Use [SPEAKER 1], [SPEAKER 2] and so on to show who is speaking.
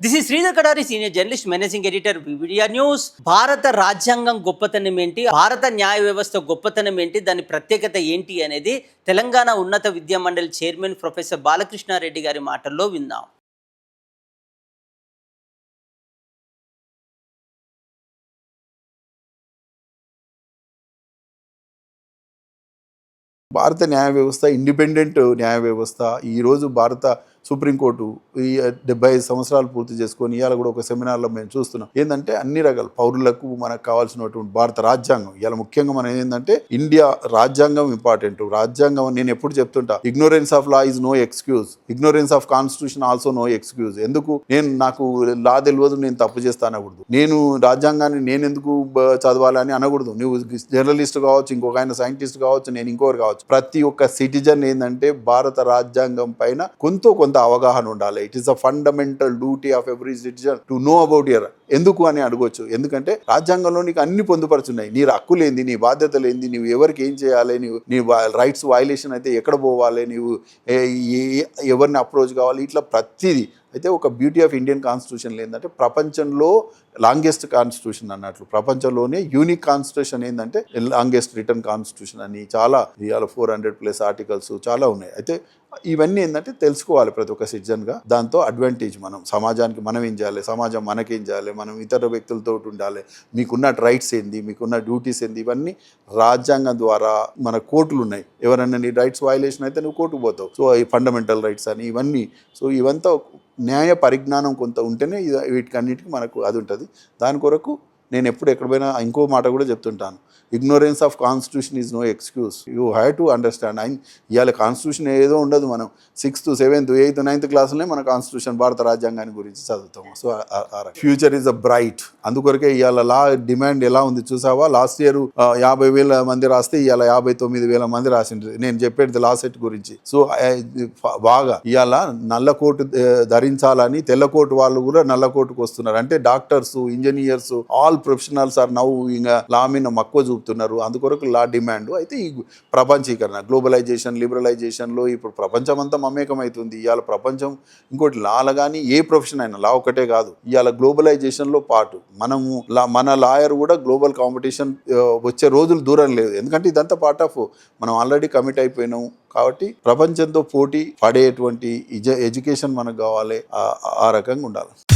[SPEAKER 1] This is Sridhar Kadari senior journalist managing editor వివిడియా news భారత రాజ్యాంగం గొప్పతనం ఏంటి భారత న్యాయ వ్యవస్థ గొప్పతనం ఏంటి దాని ప్రత్యేకత ఏంటి అనేది తెలంగాణ ఉన్నత విద్యా మండలి చైర్మన్ ప్రొఫెసర్ బాలకృష్ణారెడ్డి గారి మాటల్లో విందాం
[SPEAKER 2] భారత న్యాయ వ్యవస్థ ఇండిపెండెంట్ న్యాయ వ్యవస్థ ఈరోజు భారత సుప్రీంకోర్టు ఈ డెబ్బై ఐదు సంవత్సరాలు పూర్తి చేసుకొని ఇవాళ కూడా ఒక సెమినార్లో మేము చూస్తున్నాం. ఏంటంటే అన్ని రకాల పౌరులకు మనకు కావాల్సినటువంటి భారత రాజ్యాంగం ఇవాళ ముఖ్యంగా మనం ఏంటంటే ఇండియా రాజ్యాంగం ఇంపార్టెంట్. రాజ్యాంగం నేను ఎప్పుడు చెప్తుంటా ignorance of law is no excuse ignorance of constitution also no excuse ఎందుకు? నేను నాకు లా తెలియదు నేను తప్పు చేస్తా అనకూడదు. నేను రాజ్యాంగాన్ని నేను ఎందుకు చదవాలని అనకూడదు. నువ్వు జర్నలిస్ట్ కావచ్చు ఇంకొక ఆయన సైంటిస్ట్ కావచ్చు నేను ఇంకొకరు కావచ్చు. ప్రతి ఒక్క సిటిజన్ ఏంటంటే భారత రాజ్యాంగం పైన కొంత కొంత కొంత అవగాహన ఉండాలి. It is a fundamental duty of every citizen to know about year ఎందుకు అని అడగొచ్చు. ఎందుకంటే రాజ్యాంగంలో నీకు అన్ని పొందుపరుచున్నాయి. నీ హక్కులేంది నీ బాధ్యతలు ఏంది నీవు ఎవరికి ఏం చేయాలి నీవు నీ రైట్స్ వయలేషన్ అయితే ఎక్కడ పోవాలి నీవు ఎవరిని అప్రోచ్ కావాలి ఇట్లా ప్రతిదీ అయితే ఒక బ్యూటీ ఆఫ్ ఇండియన్ కాన్స్టిట్యూషన్లో ఏంటంటే ప్రపంచంలో లాంగెస్ట్ కాన్స్టిట్యూషన్ అన్నట్లు ప్రపంచంలోనే యూనిక్ కాన్స్టిట్యూషన్ ఏంటంటే లాంగెస్ట్ రిటర్న్ కాన్స్టిట్యూషన్ అని చాలా ఇవాళ ఫోర్ హండ్రెడ్ ప్లస్ ఆర్టికల్స్ చాలా ఉన్నాయి. అయితే ఇవన్నీ ఏంటంటే తెలుసుకోవాలి ప్రతి ఒక్క సిటిజన్గా దాంతో అడ్వాంటేజ్ మనం సమాజానికి మనం ఏం చేయాలి సమాజం మనకేం చేయాలి మనం ఇతర వ్యక్తులతో ఉండాలి మీకున్న రైట్స్ ఏంది మీకున్న డ్యూటీస్ ఏంది ఇవన్నీ రాజ్యాంగం ద్వారా మన కోర్టులు ఉన్నాయి. ఎవరైనా నీ రైట్స్ వైలేషన్ అయితే నువ్వు కోర్టుకు పోతావు. సో ఈ ఫండమెంటల్ రైట్స్ అని ఇవన్నీ. సో ఇవంతా న్యాయ పరిజ్ఞానం కొంత ఉంటేనే వీటికన్నిటికీ మనకు అది ఉంటుంది. దాని కొరకు నేను ఎప్పుడు ఎక్కడ పోయినా ఇంకో మాట కూడా చెప్తుంటాను. Ignorance of constitution is no excuse you have to understand and ఇవాళ కాన్స్టిట్యూషన్ ఏదో ఉండదు మనం. సిక్స్త్ సెవెంత్ ఎయిత్ నైన్త్ క్లాస్లోనే మన కాన్స్టిట్యూషన్ భారత రాజ్యాంగాన్ని గురించి చదువుతాము so future is a bright అందుకొరకే ఇవాళ లా డిమాండ్ ఎలా ఉంది చూసావా? లాస్ట్ ఇయర్ యాభై వేల మంది రాస్తే ఇవాళ యాభై తొమ్మిది వేల మంది రాసిండ్రు. నేను చెప్పేది లా సెట్ గురించి. సో బాగా. ఇవాళ నల్ల కోటు ధరించాలని తెల్ల కోటు వాళ్ళు కూడా నల్ల కోటుకు వస్తున్నారు. అంటే doctors engineers all professionals are now ఇంకా లా మీద మక్కువ చూపుతున్నారు. అందుకొరకు లా డిమాండ్. అయితే ఈ ప్రపంచీకరణ గ్లోబలైజేషన్ లిబరలైజేషన్లో ఇప్పుడు ప్రపంచం అంతా మమేకమవుతుంది ఇవాళ ప్రపంచం ఇంకోటి లాల కానీ ఏ ప్రొఫెషన్ అయినా లా ఒకటే కాదు. ఇవాళ గ్లోబలైజేషన్లో పాటు మనము లా మన లాయర్ కూడా గ్లోబల్ కాంపిటీషన్ వచ్చే రోజులు దూరం లేదు. ఎందుకంటే ఇదంతా పార్ట్ ఆఫ్ మనం ఆల్రెడీ కమిట్ అయిపోయినాం కాబట్టి ప్రపంచంతో పోటీ పడేటువంటి ఎడ్యుకేషన్ మనకు కావాలి. ఆ- ఆ రకంగా ఉండాలి.